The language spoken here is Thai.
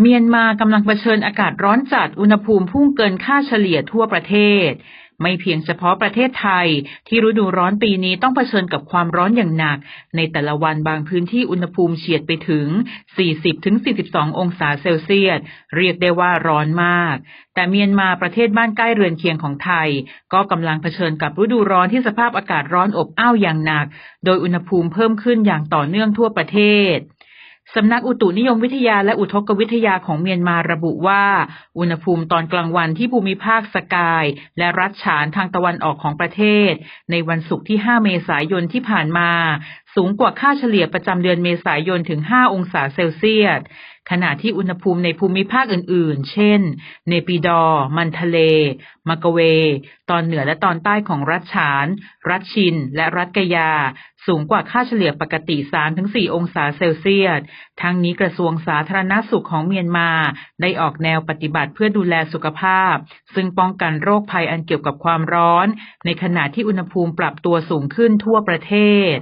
เมียนมากำลังเผชิญอากาศร้อนจัดอุณหภูมิพุ่งเกินค่าเฉลี่ยทั่วประเทศ ไม่เพียงเฉพาะประเทศไทย ที่ฤดูร้อนปีนี้ต้องเผชิญกับความร้อนอย่างหนัก ในแต่ละวันบางพื้นที่อุณหภูมิเฉียดไปถึง 40-42 องศาเซลเซียส เรียกได้ว่าร้อนมาก แต่เมียนมาประเทศบ้านใกล้เรือนเคียงของไทย ก็กำลังเผชิญกับฤดูร้อนที่สภาพอากาศร้อนอบอ้าวอย่างหนัก โดยอุณหภูมิเพิ่มขึ้นอย่างต่อเนื่องทั่วประเทศ สำนักอุตุนิยมวิทยาและอุทกวิทยาของเมียนมาระบุว่า อุณหภูมิตอนกลางวันที่ภูมิภาคสกาย และรัฐฉานทางตะวันออกของประเทศ ในวันศุกร์ที่ 5 เมษายนที่ผ่านมา สูงกว่าค่าเฉลี่ยประจำเดือนเมษายนถึง 5 องศาเซลเซียส ขณะที่อุณหภูมิในภูมิภาคอื่น ๆ เช่น เนปิดอร์ มันทะเล มากะเว ตอนเหนือและตอนใต้ของรัฐฉาน รัฐชิน และรัฐกยา สูงกว่าค่าเฉลี่ยปกติ 3-4 องศาเซลเซียส ทั้งนี้กระทรวงสาธารณสุขของเมียนมา ได้ออกแนวปฏิบัติเพื่อดูแลสุขภาพ ซึ่งป้องกันโรคภัยอันเกี่ยวกับความร้อน ในขณะที่อุณหภูมิปรับตัวสูงขึ้นทั่วประเทศ